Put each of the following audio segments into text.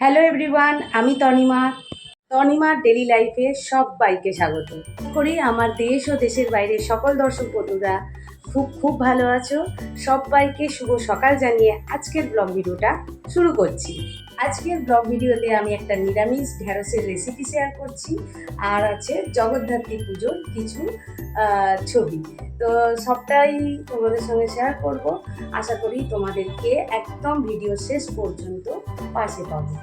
Hello everyone আমি Tanima. তনিমার daily লাইফে সব বাইকে স্বাগত। করি আমার দেশ ও দেশের বাইরে সকল দর্শক বন্ধুরা খুব খুব ভালো আছো। সবাইকে শুভ সকাল জানিয়ে আজকের ব্লগ ভিডিওটা শুরু করছি। আজকের ব্লগ ভিডিওতে আমি একটা নিরামিষ ঢ্যাঁড়সের রেসিপি শেয়ার করছি। আর আছে জগদ্ধাত্রী পুজোর কিছু ছবি। তো সবটাই তোমাদের সঙ্গে শেয়ার করব। আশা করি তোমাদেরকে একদম ভিডিও শেষ পর্যন্ত পাশে পাবো।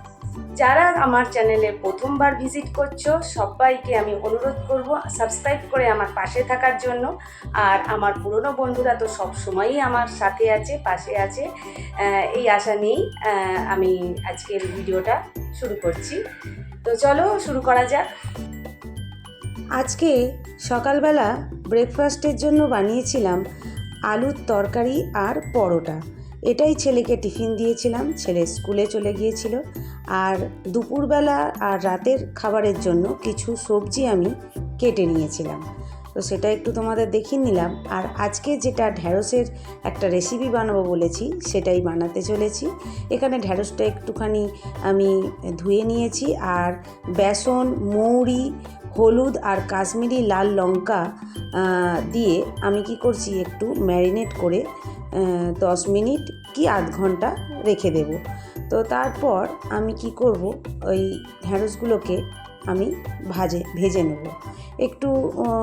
যারা আমার চ্যানেলে প্রথমবার ভিজিট করছ, সবাইকে আমি অনুরোধ করব সাবস্ক্রাইব করে আমার পাশে থাকার জন্য। আর আমার পুরনো বন্ধুরা তো সব সময়ই আমার সাথে আছে, পাশে আছে। এই আশা নিয়েই আমি আজকের ভিডিওটা শুরু করছি। তো চলো শুরু করা যাক। আজকে সকালবেলা ব্রেকফাস্টের জন্য বানিয়েছিলাম আলুর তরকারি আর পরোটা। এটাই ছেলেকে টিফিন দিয়েছিলাম, ছেলে স্কুলে চলে গিয়েছিল। আর দুপুরবেলা আর রাতের খাবারের জন্য কিছু সবজি আমি কেটে নিয়েছিলাম। তো সেটা একটু তোমাদের দেখিয়ে নিলাম। আর আজকে যেটা ঢ্যাঁড়সের একটা রেসিপি বানাবো বলেছি, সেটাই বানাতে চলেছি। এখানে ঢ্যাঁড়সটা একটুখানি আমি ধুয়ে নিয়েছি। আর বেসন, মৌরি, হলুদ আর কাশ্মীরি লাল লঙ্কা দিয়ে আমি কি করছি, একটু ম্যারিনেট করে দশ মিনিট কি আধ ঘণ্টা রেখে দেব। তো তারপর আমি কি করব, ওই ঢ্যাঁড়সগুলোকে আমি ভাজে, ভেজে নেব। একটু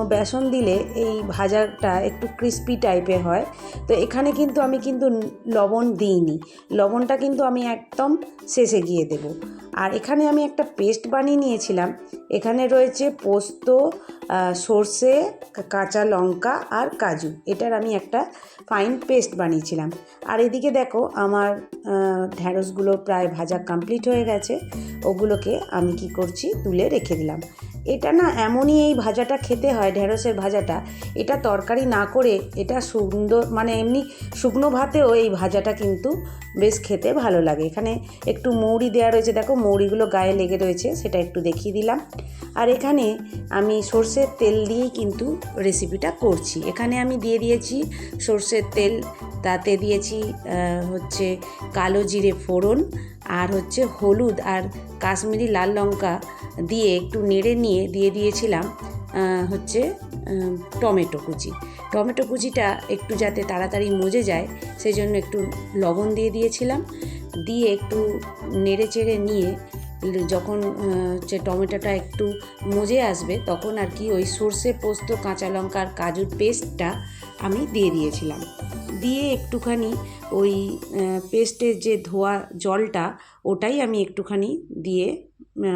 বেসন দিলে এই ভাজাটা একটু ক্রিস্পি টাইপের হয়। তো এখানে কিন্তু আমি কিন্তু লবণ দিইনি। লবণটা কিন্তু আমি একদম শেষে গিয়ে দেব। আর এখানে আমি একটা পেস্ট বানিয়ে নিয়েছিলাম। এখানে রয়েছে পোস্ত সর্ষে কাঁচা লঙ্কা আর কাজু। এটার আমি একটা ফাইন পেস্ট বানিয়েছিলাম। আর এদিকে দেখো আমার ঢ্যাঁড়সগুলো প্রায় ভাজা কমপ্লিট হয়ে গেছে। ওগুলোকে আমি কি করছি, তুলে রেখে দিলাম। এটা না এমনই এই ভাজাটা খেতে হয় ঢ্যাঁড়সের ভাজাটা। এটা তরকারি না করে এটা সুন্দর মানে এমনি শুকনো ভাতেও এই ভাজাটা কিন্তু বেশ খেতে ভালো লাগে। এখানে একটু মৌরি দেওয়া রয়েছে, দেখো মৌরিগুলো গায়ে লেগে রয়েছে, সেটা একটু দেখিয়ে দিলাম। আর এখানে আমি সর্ষের তেল দিয়েই কিন্তু রেসিপিটা করছি। এখানে আমি দিয়ে দিয়েছি সর্ষের তেল তাতে দিয়েছি হচ্ছে কালো জিরে ফোড়ন আর হচ্ছে হলুদ আর কাশ্মীরি লাল লঙ্কা দিয়ে একটু নেড়ে নিয়ে দিয়ে দিয়েছিলাম হচ্ছে টমেটো কুচি। টমেটো কুচিটা একটু যাতে তাড়াতাড়ি মজে যায় সেই জন্য একটু লবণ দিয়ে দিয়েছিলাম। দিয়ে একটু নেড়ে চেড়ে নিয়ে যখন হচ্ছে টমেটোটা একটু মজে আসবে, তখন আর কি ওই সর্ষে পোস্ত, কাঁচা লঙ্কার কাজুর পেস্টটা আমি দিয়ে দিয়েছিলাম। দিয়ে একটুখানি ওই পেস্টের যে ধোয়া জলটা, ওটাই আমি একটুখানি দিয়ে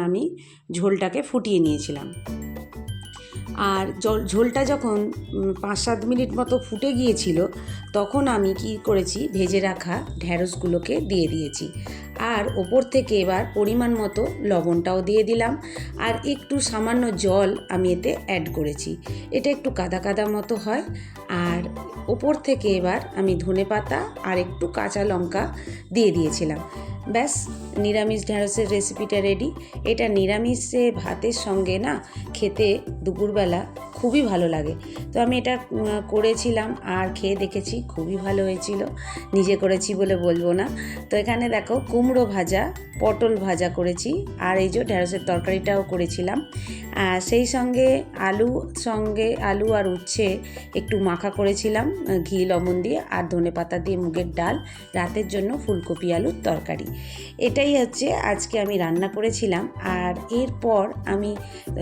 আমি ঝোলটাকে ফুটিয়ে নিয়েছিলাম। আর জল ঝোলটা যখন পাঁচ সাত মিনিট মতো ফুটে গিয়েছিল, তখন আমি কি করেছি, ভেজে রাখা ঢ্যাঁড়সগুলোকে দিয়ে দিয়েছি। আর ওপর থেকে এবার পরিমাণ মতো লবণটাও দিয়ে দিলাম। আর একটু সামান্য জল আমি এতে অ্যাড করেছি। এটা একটু কাদা কাদা মতো হয়। আর ওপর থেকে এবার আমি ধনে পাতা আর একটু কাঁচা লঙ্কা দিয়ে দিয়েছিলাম। ব্যাস, নিরামিষ ঢ্যাঁড়সের রেসিপিটা রেডি এটা নিরামিষে ভাতের সঙ্গে না খেতে দুপুরবেলা খুবই ভালো লাগে। তো আমি এটা করেছিলাম আর খেয়ে দেখেছি খুবই ভালো হয়েছিল। নিজে করেছি বলে বলব না। তো এখানে দেখো কুমড়ো ভাজা, পটল ভাজা করেছি আর এই যে ঢ্যাঁড়সের তরকারিটাও করেছিলাম। সেই সঙ্গে আলু সঙ্গে আলু আর উচ্ছে একটু মাখা করেছিলাম, ঘি, লবণ দিয়ে আর ধনে পাতা দিয়ে মুগের ডাল, রাতের জন্য ফুলকপি আলুর তরকারি। এটাই হচ্ছে আজকে আমি রান্না করেছিলাম। আর এরপর আমি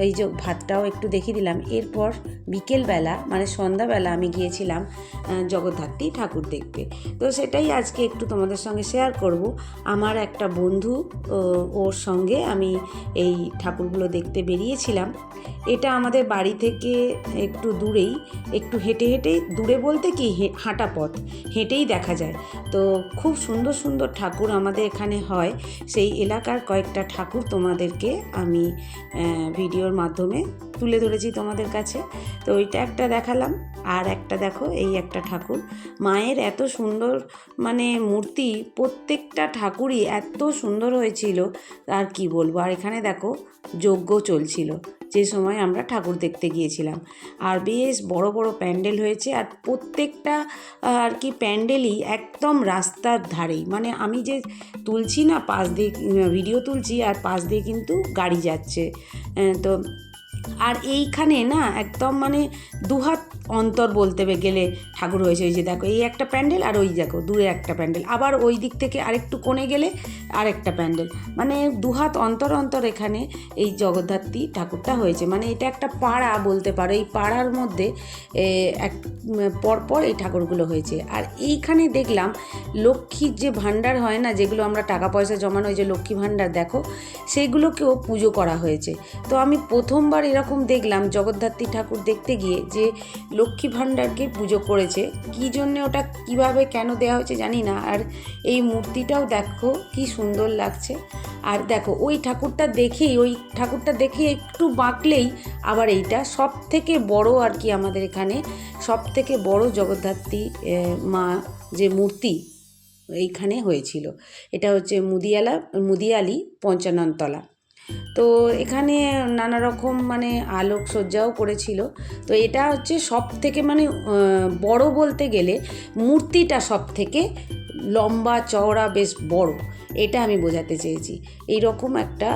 এই যে ভাতটাও একটু দেখিয়ে দিলাম। এরপর বিকেলবেলা মানে সন্ধ্যাবেলা আমি গিয়েছিলাম জগদ্ধাত্রী ঠাকুর দেখতে। তো সেটাই আজকে একটু তোমাদের সঙ্গে শেয়ার করব। আমার একটা বন্ধু ওর সঙ্গে আমি এই ঠাকুরগুলো দেখতে বেরিয়েছিলাম। এটা আমাদের বাড়ি থেকে একটু দূরেই, একটু হেঁটে হেঁটে, দূরে বলতে কি হাঁটা পথ, হেঁটেই দেখা যায়। তো খুব সুন্দর সুন্দর ঠাকুর আমাদের এখানে হয়, সেই এলাকার কয়েকটা ঠাকুর তোমাদেরকে আমি ভিডিওর মাধ্যমে তুলে ধরেছি তোমাদের কাছে। তো ওইটা একটা দেখালাম। আর একটা দেখো, এই একটা ঠাকুর। মায়ের এত সুন্দর মানে মূর্তি প্রত্যেকটা ঠাকুরই এত সুন্দর হয়েছিল, আর কি বলব? আর এখানে দেখো, যজ্ঞ চলছিল। যে সময় আমরা ঠাকুর দেখতে গিয়েছিলাম। আর বেশ বড় বড় প্যান্ডেল হয়েছে আর প্রত্যেকটা আর কি প্যান্ডেলই একদম রাস্তার ধারেই। মানে আমি যে তুলছি না, পাশ দিয়ে ভিডিও তুলছি আর পাশ দিয়ে কিন্তু গাড়ি যাচ্ছে। তো আর এইখানে না একদম মানে দুহাত অন্তর বলতে গেলে ঠাকুর হয়েছে, ওই যে দেখো, এই একটা প্যান্ডেল আর ওই দেখো দূরে একটা প্যান্ডেল। আবার ওই দিক থেকে আরেকটু কোণে গেলে আরেকটা প্যান্ডেল। মানে দুহাত অন্তর অন্তর এখানে এই জগদ্ধাত্রী ঠাকুরটা হয়েছে। মানে এটা একটা পাড়া বলতে পারো, এই পাড়ার মধ্যে এক পরপর এই ঠাকুরগুলো হয়েছে। আর এইখানে দেখলাম লক্ষ্মীর যে ভাণ্ডার হয় না, যেগুলো আমরা টাকা পয়সা জমানো, ওই যে লক্ষ্মী ভাণ্ডার দেখো সেগুলোকেও পুজো করা হয়েছে। তো আমি প্রথমবার এরকম দেখলাম জগদ্ধাত্রী ঠাকুর দেখতে গিয়ে যে লক্ষ্মী ভাণ্ডারকে পুজো করেছে। কী জন্যে ওটা কীভাবে কেন দেওয়া হয়েছে জানি না। আর এই মূর্তিটাও দেখো, কি সুন্দর লাগছে। আর দেখো, ওই ঠাকুরটা দেখেই, ওই ঠাকুরটা দেখে একটু বাঁকলেই আবার এইটা সব থেকে বড় আর কি আমাদের এখানে সব থেকে বড় জগদ্ধাত্রী মা যে মূর্তি এইখানে হয়েছিল। এটা হচ্ছে মুদিয়ালা, মুদিয়ালি পঞ্চাননতলা। তো এখানে নানা রকম মানে আলোকসজ্জাও করেছিল। তো এটা হচ্ছে সব থেকে মানে বড় বলতে গেলে মূর্তিটা সব থেকে লম্বা, চওড়া, বেশ বড়। এটা আমি বোঝাতে চেয়েছি। এই রকম একটা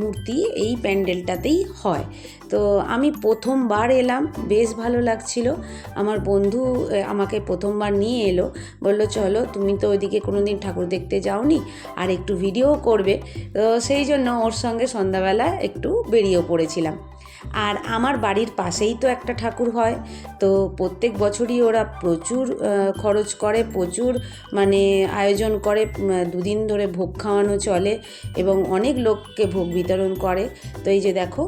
মূর্তি এই প্যান্ডেলটাতেই হয়। তো আমি প্রথমবার এলাম বেশ ভালো লাগছিল। আমার বন্ধু আমাকে প্রথমবার নিয়ে এলো। বলল চলো তুমি তো ওইদিকে কোনো দিন ঠাকুর দেখতে যাওনি আর একটু ভিডিও করবে। তো সেই জন্য ওর সঙ্গে সন্ধ্যাবেলা একটু বেরিয়েও পড়েছিলাম। আর আমার বাড়ির পাশেই তো একটা ঠাকুর হয়। তো প্রত্যেক বছরই ওরা প্রচুর খরচ করে প্রচুর মানে আয়োজন করে উম, দুদিন ধরে ভোগ খাওয়ানো চলে এবং অনেক লোককে ভোগ বিতরণ করে। তো এই যে দেখো,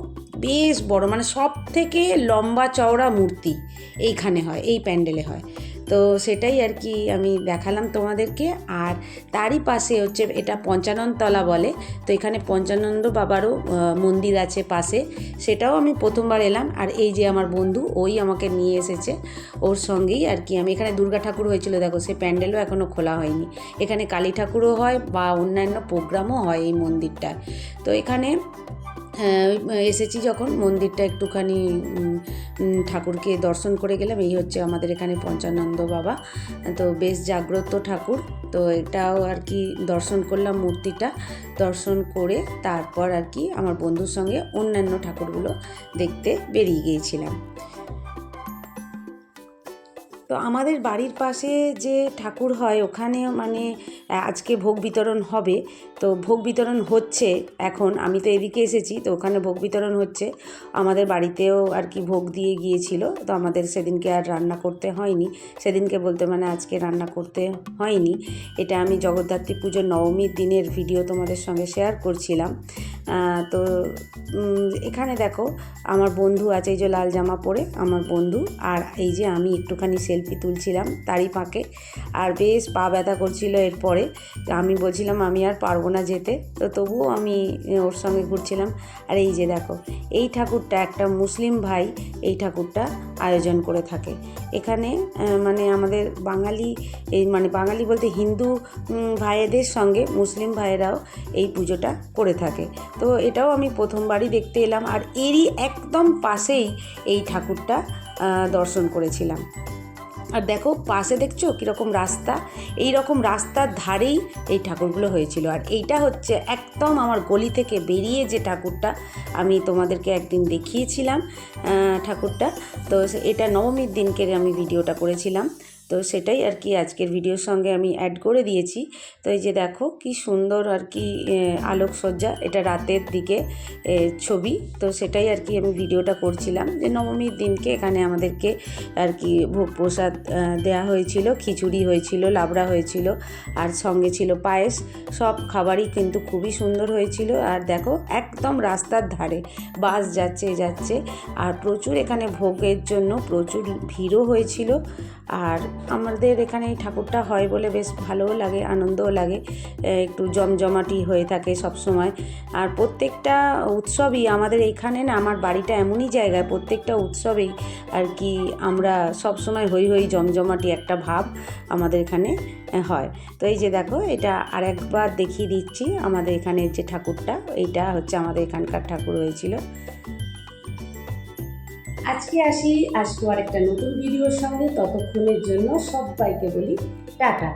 বেশ বড় মানে সব থেকে লম্বা চওড়া মূর্তি এইখানে হয়, এই প্যান্ডেলে হয়। তো সেটাই আর কি আমি দেখালাম তোমাদেরকে। আর তারই পাশে হচ্ছে এটা পঞ্চাননতলা বলে, তো এখানে পঞ্চানন্দ বাবারও মন্দির আছে পাশে। সেটাও আমি প্রথমবার এলাম, আর এই যে আমার বন্ধু, ওই আমাকে নিয়ে এসেছে। ওর সঙ্গেই আর কি, আমি এখানে দুর্গা ঠাকুর হয়েছিল, দেখো সে প্যান্ডেলও এখনও খোলা হয়নি। এখানে কালী ঠাকুরও হয় বা অন্যান্য প্রোগ্রামও হয় এই মন্দিরটায়। তো এখানে এসেছি যখন মন্দিরটা একটুখানি ঠাকুরকে দর্শন করে গেলাম। এই হচ্ছে আমাদের এখানে পঞ্চানন্দ বাবা। তো বেশ জাগ্রত ঠাকুর। তো এটাও আর কি দর্শন করলাম মূর্তিটা। দর্শন করে তারপর আর কি আমার বন্ধুর সঙ্গে অন্যান্য ঠাকুরগুলো দেখতে বেরিয়ে গিয়েছিলাম। তো আমাদের বাড়ির পাশে যে ঠাকুর হয় ওখানে মানে আজকে ভোগ বিতরণ হবে। তো ভোগ বিতরণ হচ্ছে, এখন আমি তো এদিকে এসেছি, তো ওখানে ভোগ বিতরণ হচ্ছে। আমাদের বাড়িতেও আর কি ভোগ দিয়ে গিয়েছিল, তো আমাদের সেদিনকে আর রান্না করতে হয়নি। সেদিনকে বলতে মানে আজকে রান্না করতে হয়নি। এটা আমি জগদ্ধাত্রী পুজোর নবমীর দিনের ভিডিও তোমাদের সঙ্গে শেয়ার করছিলাম। তো এখানে দেখো, আমার বন্ধু আছে, এই যে লাল জামা পরে আমার বন্ধু, আর এই যে আমি একটুখানি সেলফি তুলছিলাম তারই ফাঁকে। আর বেশ পা ব্যথা করছিল এরপরে। আমি বলছিলাম, আমি আর পারব না যেতে। তো তবুও আমি ওর সঙ্গে ঘুরছিলাম। আর এই যে দেখো, এই ঠাকুরটা একটা মুসলিম ভাই এই ঠাকুরটা আয়োজন করে থাকে। এখানে মানে আমাদের বাঙালি এই মানে বাঙালি বলতে হিন্দু ভাইয়েদের সঙ্গে মুসলিম ভাইয়েরাও এই পুজোটা করে থাকে। তো এটাও আমি প্রথমবারই দেখতে এলাম। আর এরই একদম পাশেই এই ঠাকুরটা দর্শন করেছিলাম। আর দেখো পাশে দেখছ কীরকম রাস্তা? এই রকম রাস্তার ধারেই এই ঠাকুরগুলো হয়েছিল। আর এইটা হচ্ছে একদম আমার গলি থেকে বেরিয়ে যে ঠাকুরটা আমি তোমাদেরকে একদিন দেখিয়েছিলাম ঠাকুরটা। তো এটা নবমীর দিনকে আমি ভিডিওটা করেছিলাম। তো সেটাই আর কি আজকের ভিডিওর সঙ্গে আমি অ্যাড করে দিয়েছি। তো এই যে দেখো কি সুন্দর আর কি আলোকসজ্জা, এটা রাতের দিকে ছবি। তো সেটাই আর কি আমি ভিডিওটা করছিলাম যে নবমীর দিনকে এখানে আমাদেরকে আর কি ভোগ প্রসাদ দেওয়া হয়েছিল, খিচুড়ি হয়েছিল, লাবড়া হয়েছিল, আর সঙ্গে ছিল পায়েস। সব খাবারই কিন্তু খুবই সুন্দর হয়েছিল। আর দেখো একদম রাস্তার ধারে বাস যাচ্ছে যাচ্ছে। আর প্রচুর এখানে ভোগের জন্য প্রচুর ভিড়ও হয়েছিল। আর আমাদের এখানে এই ঠাকুরটা হয় বলে বেশ ভালোও লাগে, আনন্দও লাগে। একটু জমজমাটি হয়ে থাকে সব সময়। আর প্রত্যেকটা উৎসবই আমাদের এখানে না, আমার বাড়িটা এমনই জায়গায়, প্রত্যেকটা উৎসবেই আর কি আমরা সব সময় হই হই জমজমাটি একটা ভাব আমাদের এখানে হয়। তো এই যে দেখো, এটা আর একবার দেখিয়ে দিচ্ছি আমাদের এখানে যে ঠাকুরটা, এইটা হচ্ছে আমাদের এখানকার ঠাকুর হয়েছিল। আজকে আসি আসব আরেকটা নতুন ভিডিওর সঙ্গে। ততক্ষণের জন্য সবাইকে বলি টাটা।